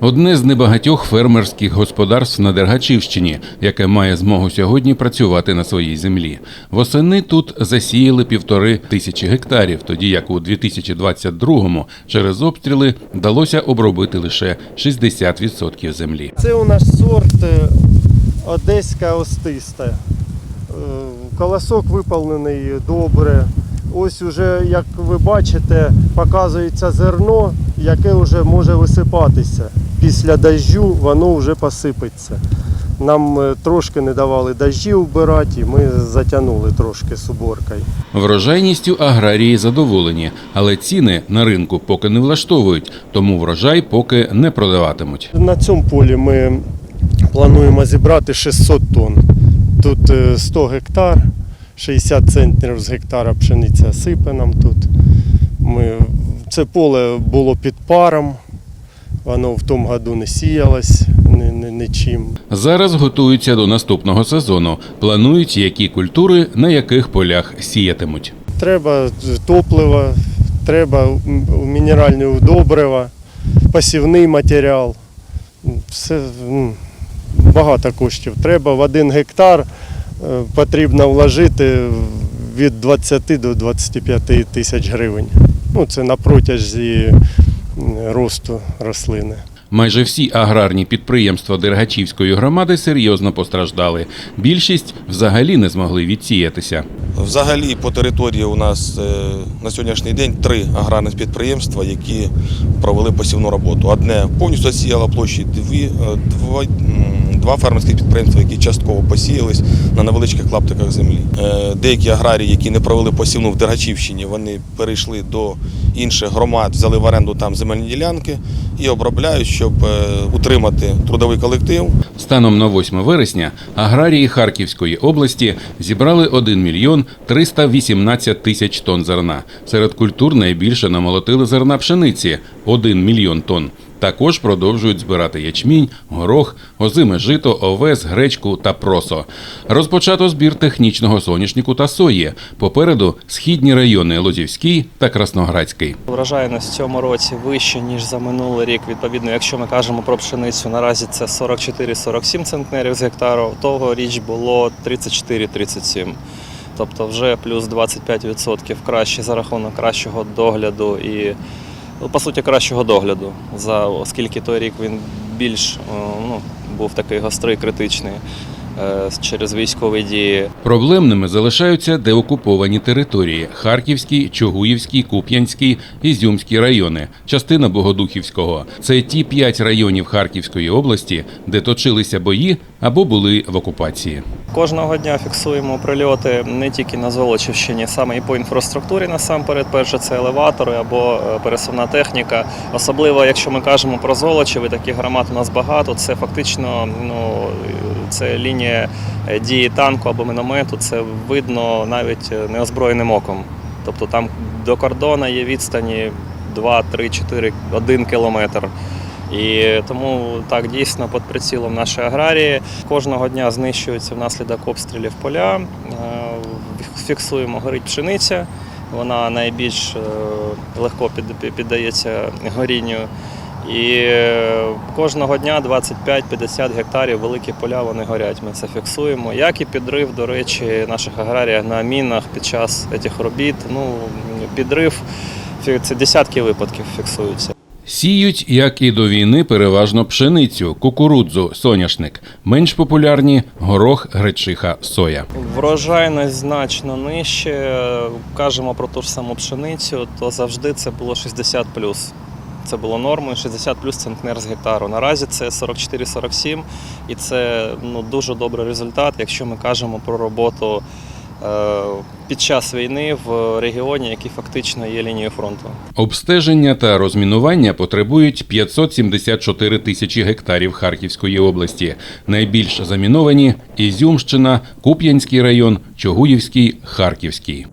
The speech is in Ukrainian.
Одне з небагатьох фермерських господарств на Дергачівщині, яке має змогу сьогодні працювати на своїй землі. Восени тут засіяли півтори тисячі гектарів, тоді як у 2022-му через обстріли вдалося обробити лише 60% землі. Це у нас сорт е, Одеська остиста. Е, Колосок виповнений добре. Ось уже, як ви бачите, показується зерно, яке вже може висипатися. Після дощу воно вже посипеться. Нам е, трошки не давали дощі вбирати, і ми затягнули трошки з уборкою. Врожайністю аграрії задоволені, але ціни на ринку поки не влаштовують, тому врожай поки не продаватимуть. На цьому полі ми плануємо зібрати 600 тонн. Тут е, 100 гектар, 60 центнерів з гектара пшениця сипе нам тут. Ми, це поле було під паром, воно в тому году не сіялось ні, ні, нічим. Зараз готуються до наступного сезону. Планують, які культури на яких полях сіятимуть. Треба топливо, треба мінеральне добрива, посівний матеріал. Все багато коштів. Треба в один гектар е, потрібно вложити від 20 до 25 тисяч гривень. Ну, це на протязі росту рослини. Майже всі аграрні підприємства Дергачівської громади серйозно постраждали. Більшість взагалі не змогли відсіятися. Взагалі по території у нас е, на сьогоднішній день три аграрних підприємства, які провели посівну роботу. Одне повністю сіяло площі, дві, е, два, два фермерські підприємства, які частково посіялись на невеличких клаптиках землі. Е, Деякі аграрії, які не провели посівну в Дергачівщині, вони перейшли до інших громад, взяли в оренду там земельні ділянки і обробляють, щоб е, утримати трудовий колектив. Станом на 8 вересня аграрії Харківської області зібрали 1 мільйон 318 тисяч тонн зерна. Серед культур найбільше намолотили зерна пшениці 1 мільйон тонн. Також продовжують збирати ячмінь, горох, озиме жито, овес, гречку та просо. Розпочато збір технічного соняшнику та сої. Попереду східні райони Лозівський та Красноградський. Врожайність в цьому році вища, ніж за минулий рік. Відповідно, якщо ми кажемо про пшеницю, наразі це 44-47 центнерів з гектару, того річ було 34-37. Тобто вже плюс 25% краще за рахунок кращого догляду і, по суті, кращого догляду, за, оскільки той рік він більш е, ну, був такий гострий, критичний через військові дії. Проблемними залишаються деокуповані території: Харківський, Чугуївський, Куп'янський, Ізюмський райони, частина Богодухівського. Це ті п'ять районів Харківської області, де точилися бої або були в окупації. Кожного дня фіксуємо прильоти не тільки на Золочівщині, саме і по інфраструктурі насамперед. Перше це елеватори або е, пересувна техніка. Особливо, якщо ми кажемо про Золочів, і таких громад у нас багато. Це фактично ну це лінія е, дії танку або міномету. Це видно навіть е, неозброєним оком. Тобто там до кордону є відстані 2, 3, 4, 1 кілометр. І тому так дійсно під прицілом наші аграрії кожного дня знищуються внаслідок обстрілів поля. Е, Фіксуємо, горить пшениця. Вона найбільш легко піддається горінню. І е, кожного дня 25-50 гектарів великі поля вони горять. Ми це фіксуємо. Як і підрив, до речі, наших аграріїв на мінах під час цих робіт. Ну, підрив це десятки випадків фіксуються. Сіють, як і до війни, переважно пшеницю, кукурудзу, соняшник. Менш популярні горох, гречиха, соя. Врожайність значно нижче. Кажемо про ту ж саму пшеницю, то завжди це було 60 Це було нормою 60 плюс центнер з гектару. Наразі це 44-47, і це ну, дуже добрий результат, якщо ми кажемо про роботу е, під час війни в регіоні, який фактично є лінією фронту. Обстеження та розмінування потребують 574 тисячі гектарів Харківської області. Найбільш заміновані Ізюмщина, Куп'янський район, Чугуївський, Харківський.